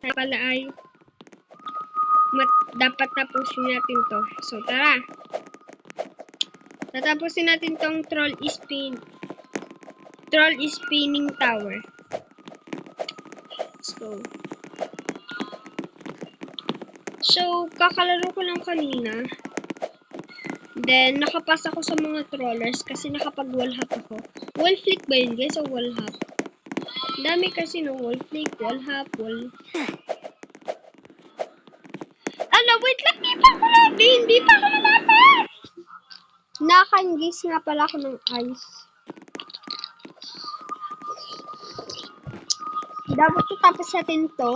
Tayo pala ay mat- dapat tapusin natin to. So, tara. Tatapusin natin tong troll spin troll spinning tower. Let's go. So, kakalaro ko lang kanina. Then, nakapasa ako sa mga trollers kasi nakapag-wall ako. Wall flick ba yun guys o wall? Dami kasi no wall flick, wall hop, wall... Ano, wait lang, di pa ako natin! Di pa ako natin! Nakangis nga pala ako ng ice. Dapat to tapos natin to.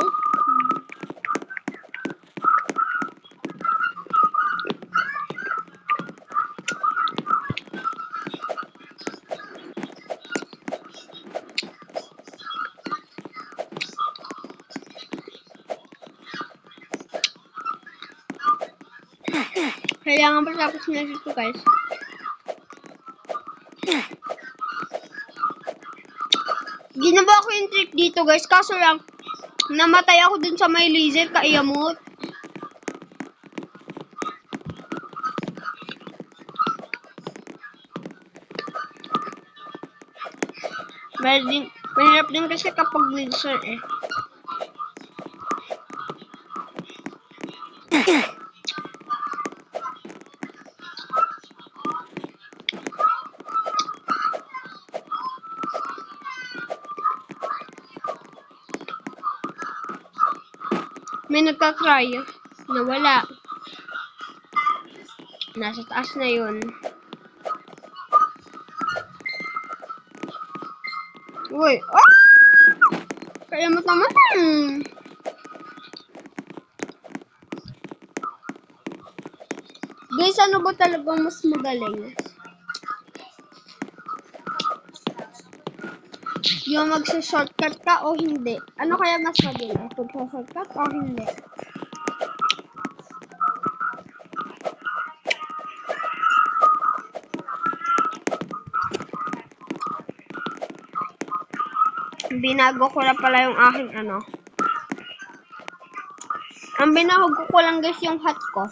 Kailangan pa tapos natin to guys. Ginawa ko yung trick dito guys, kaso lang, namatay ako dun sa may laser, kaiyamot. Mahirap din, mahirap din kasi kapag laser eh. May nagka-cry. Nawala. Nasa taas na yun. Uy. Ah! Kaya mo naman. Guys, ano ba talagang mas magaling? Yung magsa-shortcut ka o hindi? Ano kaya mas mabilis? Magsa-shortcut o hindi? Binago ko na pala yung aking ano. Ang binahog ko lang guys yung hat ko.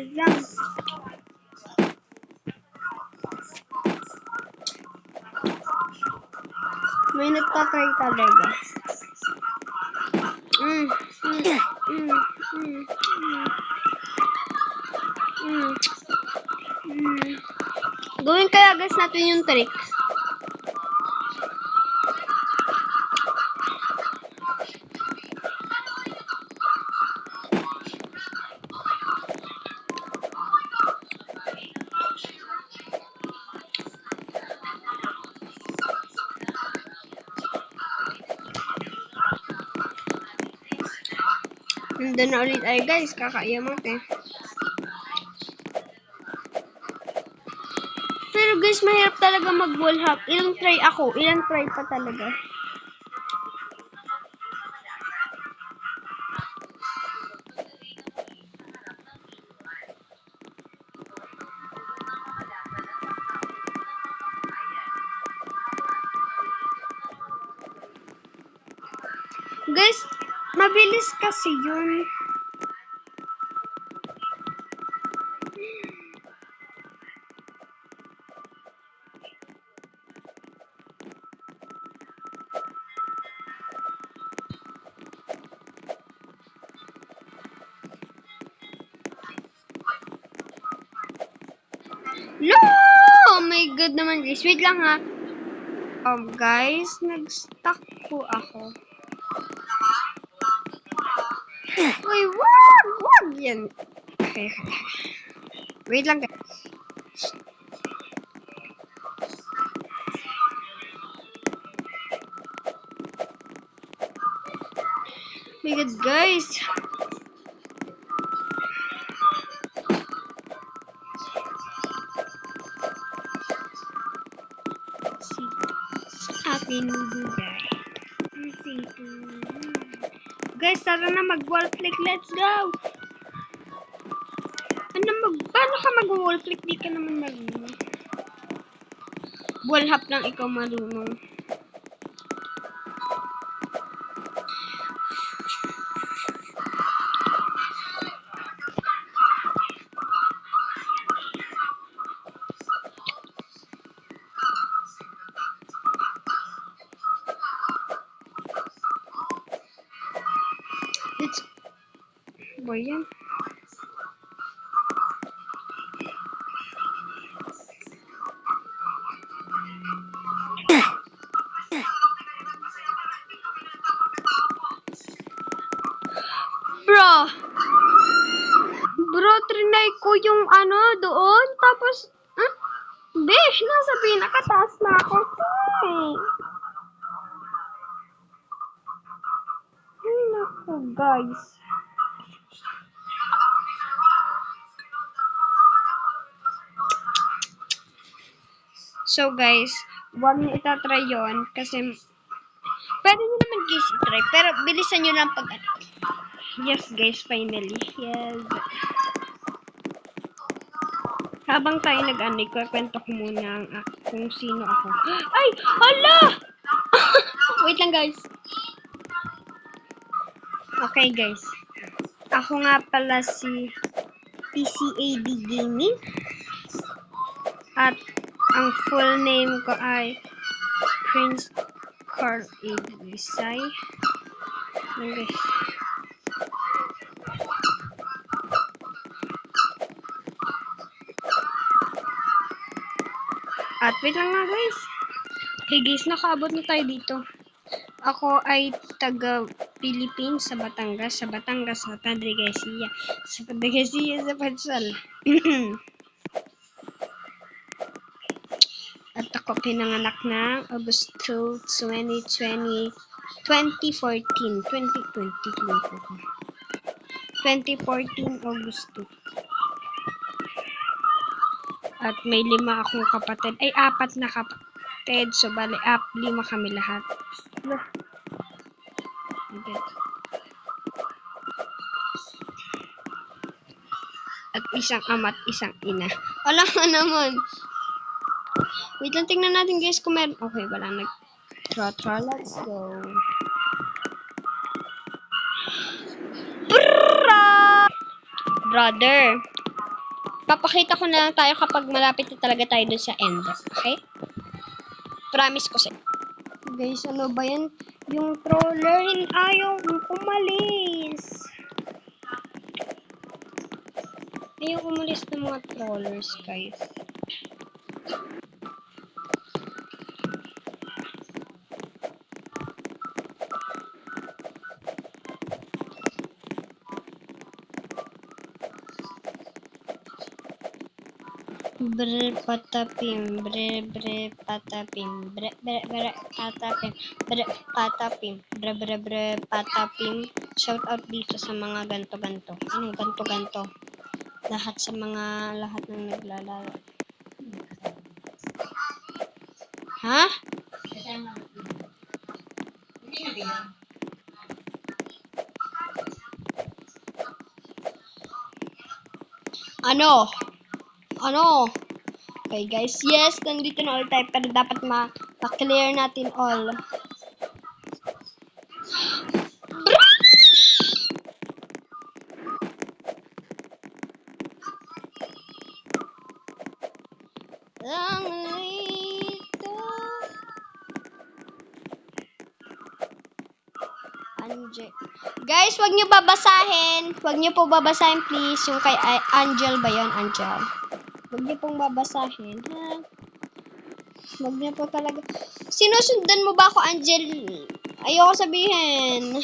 Wait lang. May nagtatry talaga. Mm, mm, mm, mm, mm, mm. Gawin kaya guys natin yung trick. Nandun na ulit ay guys, kakaiyamot eh. Pero guys, mahirap talaga mag-wall hop. Ilang try ako, ilang try pa talaga. Guys, mabilis kasi yun. No! Oh my god naman guys. Wait lang ha. Um, guys, nag-stuck po ako. Uy, wag! Wag yan. Okay, okay. Wait lang guys. my god, guys. Si Ate Nubuday. Guys, tara na mag-wall click. Let's go! Ano mag... Paano ka mag mag-wall flick, di ka naman marunong. Wall hop lang ikaw marunong. Ba yan? Bro! Bro, trinay ko yung ano doon, tapos, ah? Besh, nasa pinakataas na ako. Ay, naku, guys. So, guys, huwag niyo itatry yon kasi pwede niyo naman guys itry, pero bilisan niyo lang pag Yes, guys, finally. Yes. Habang tayo nag-ano, kwento ko muna ang, ah, kung sino ako. Ay! Hala! Wait lang, guys. Okay, guys. Ako nga pala si PCAD Gaming. At ang full name ko ay Prince Carl A. Visay. Guys. At wait lang nga guys. Okay guys, nakaabot na tayo dito. Ako ay taga Philippines sa Batangas, sa Batangas, sa Tadrigasia, sa Tadrigasia, sa Pansal. At ako pinanganak ng Agosto 2020, 2014, 2020 tuloy ko. 2014 Agosto. At may lima akong kapatid. Ay, apat na kapatid. So, bali, ap, lima kami lahat. Lah. Okay. At isang ama at isang ina. Wala nga naman. Wait lang, tingnan natin guys kung meron. Okay, wala nag... Tra, tra, let's go. Brother. Papakita ko na lang tayo kapag malapit na talaga tayo dun sa end. Okay? Promise ko sa'yo. Guys, ano ba yan? Yung troller, ayaw umalis. Ayaw umalis ng mga trollers, guys. Bre patapim, bre bre patapim, bre bre bre patapim, bre patapim, bre bre bre patapim. Shout out dito sa mga ganto-ganto. Anong ganto-ganto? Lahat sa mga lahat ng naglalaro. Ha? Ano? Ano? Okay guys, yes, nandito na all tayo, pero dapat ma- ma-clear natin all. Ang lito. Anje. Guys, wag niyo babasahin. Wag niyo po babasahin please. Yung kay Ay- Angel ba 'yon, Angel? Huwag niyo pong babasahin, ha? Huwag niyo po talaga. Sinusundan mo ba ako, Angel? Ayoko sabihin.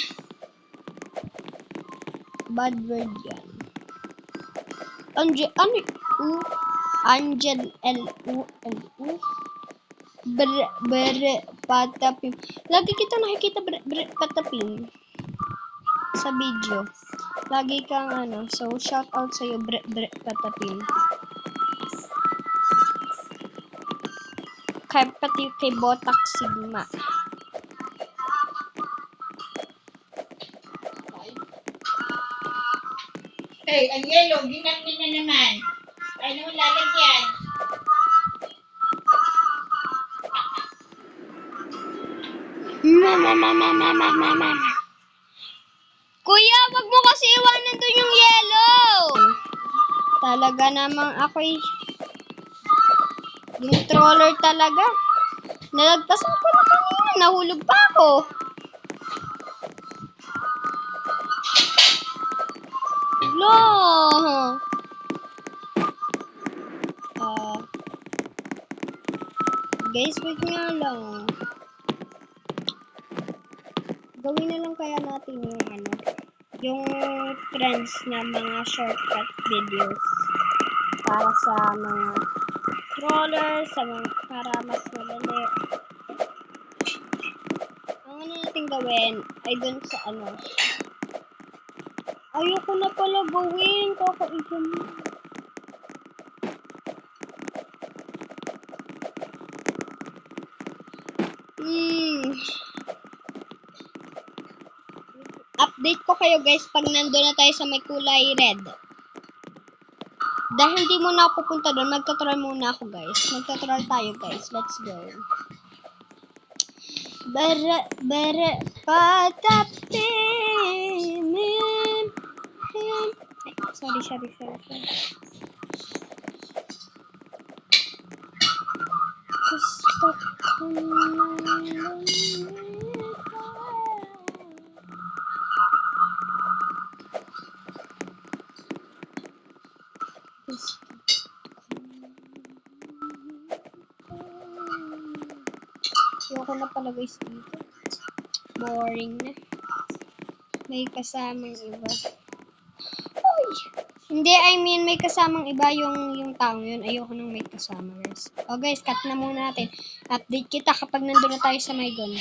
Bad word yan. Angel, ano? U? Angel, L-U-L-U? Bre, bre, patapim. Lagi kita nakikita bre, bre, patapim. Sa video. Lagi kang ano. So, shout out sa'yo, bre, bre, patapim. Kay pati kay Botak Sigma. Hey, ang yellow, ginamit na naman. Ano lalagyan? Mama, mama, mama, mama. Kuya, wag mo kasi iwanan doon yung yellow. Talaga namang ako'y yung troller talaga. Nalagpasan ko na kanina. Nahulog pa ako. Lo! Ah. guys, wait nga lang. Gawin na lang kaya natin yung ano, yung trends na mga shortcut videos para sa mga strollers, sa mga, para mas madali. Ang ano natin gawin ay dun sa ano. Ayoko na pala gawin, kakaiba mo. Hmm. Update ko kayo guys pag nandun na tayo sa may kulay red. Dahil di muna ako pupunta doon, magtutural muna ako guys. Magtutural tayo guys. Let's go. Bara, bara, patapi, min, sorry, sorry, sorry, sorry. Gusto ko nang lumipad. Ayoko na pala guys dito. Boring na. May kasamang iba. Uy! Hindi, I mean, may kasamang iba yung, yung tao yun. Ayoko nang may kasama, guys. O guys, cut na muna natin. Update kita kapag nandun na tayo sa may gun.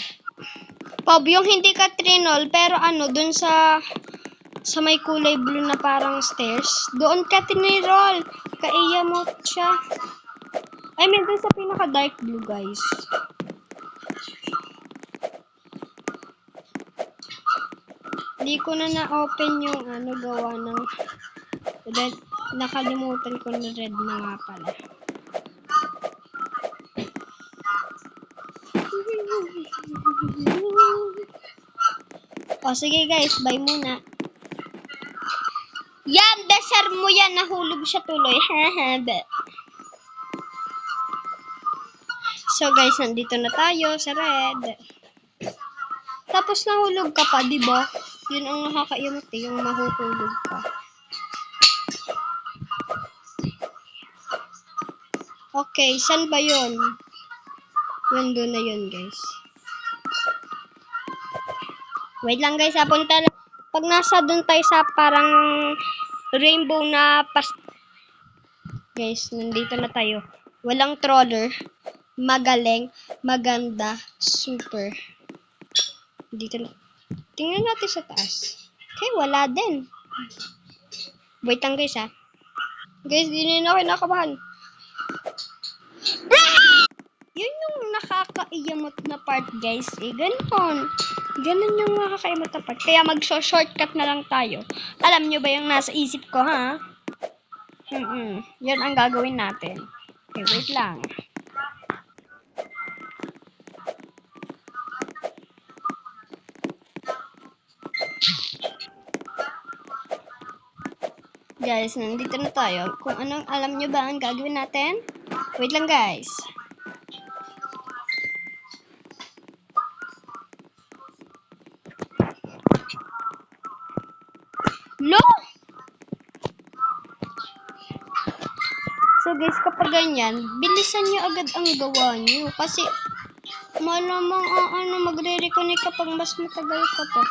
Pob, yung hindi ka trinol, pero ano, dun sa sa may kulay blue na parang stairs, doon ka tinirol. Kaiya mo siya. I mean, dun sa pinaka dark blue, guys. Hindi ko na na-open yung ano gawa ng red. Nakalimutan ko na red na nga pala. O sige guys, bye muna. Yan, desar mo yan. Nahulog siya tuloy. So guys, nandito na tayo sa red. Tapos nahulog ka pa, di ba? Yun ang nakakaimot eh, yung mahuhulog ka. Okay, saan ba yun? Yun doon na yun, guys. Wait lang guys, apunta na. Pag nasa doon tayo sa parang rainbow na pas... Guys, nandito na tayo. Walang troller. Magaling, maganda, super. Dito na. Tingnan natin sa taas. Okay, wala din. Wait lang guys ha. Guys, di na ako nakabahan. Yun yung nakakaiyamot na part guys. Eh, ganon. Ganon yung nakakaiyamot na part. Kaya mag-shortcut na lang tayo. Alam nyo ba yung nasa isip ko ha? Hmm, Yan ang gagawin natin. Okay, wait lang. Guys, nandito na tayo. Kung anong alam nyo ba ang gagawin natin? Wait lang guys. Lo! So guys, kapag ganyan, bilisan nyo agad ang gawa nyo. Kasi, malamang ah, ano, magre-reconnect kapag mas matagal ka pa.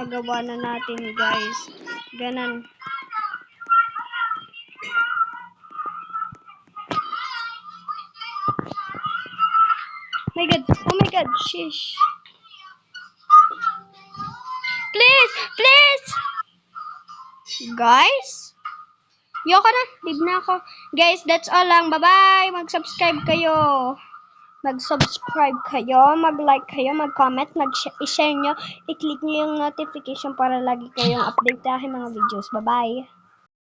Nagawa na natin guys. Ganon. my god, oh my god, shish. Please, please! Guys? Yoko na, leave na ako. Guys, that's all lang. Bye-bye! Mag-subscribe kayo. Mag-subscribe kayo, mag-like kayo, mag-comment, mag-share nyo, i-click nyo yung notification para lagi kayong update sa aking mga videos. Bye-bye!